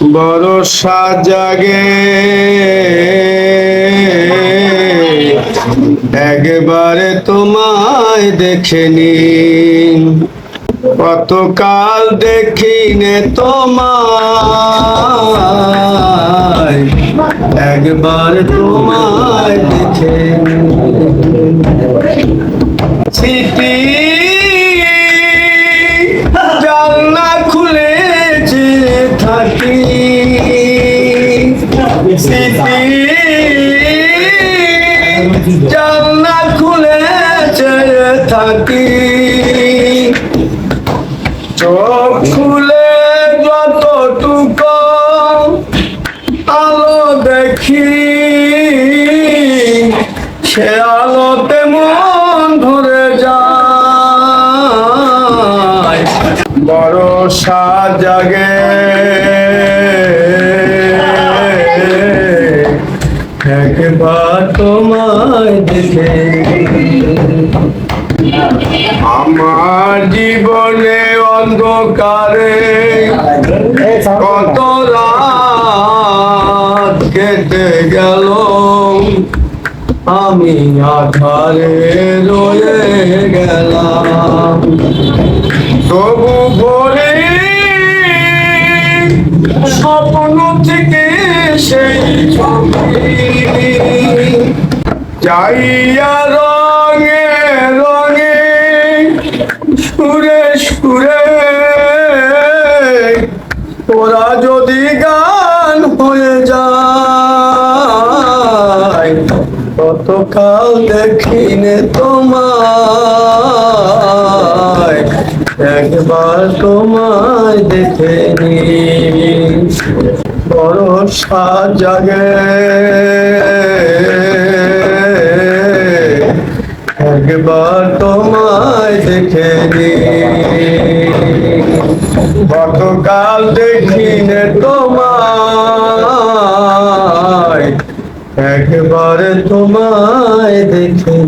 বড় সাজাগে একবারে তোমায় দেখেনি কতকাল দেখিনে তোমায়। একবার তোমায় দেখে স্মৃতি জানলা খুলে থাকি। চোখ খুলে যতটুকু আলো দেখি, সে আলোতে মন ধরে যায়। বড় সাজাগে একবার তোমায় দেখে আমার জীবনে অন্ধকারে কত রাত কেটে গেল। আমি আধারে রয়ে গেলাম। তবু বলে, স্বপ্ন থেকে সেই ছবি যাইয়া রঙে রঙে সুরে সুরে ওরা যদি গান হয়ে যায় কতকাল দেখিনে তোমায়, একবার তোমায় দেখে নি বড় সাজাগে। একবার তোমায় দেখে গতকাল দেখিনে তোমায়। একবার তোমায় দেখে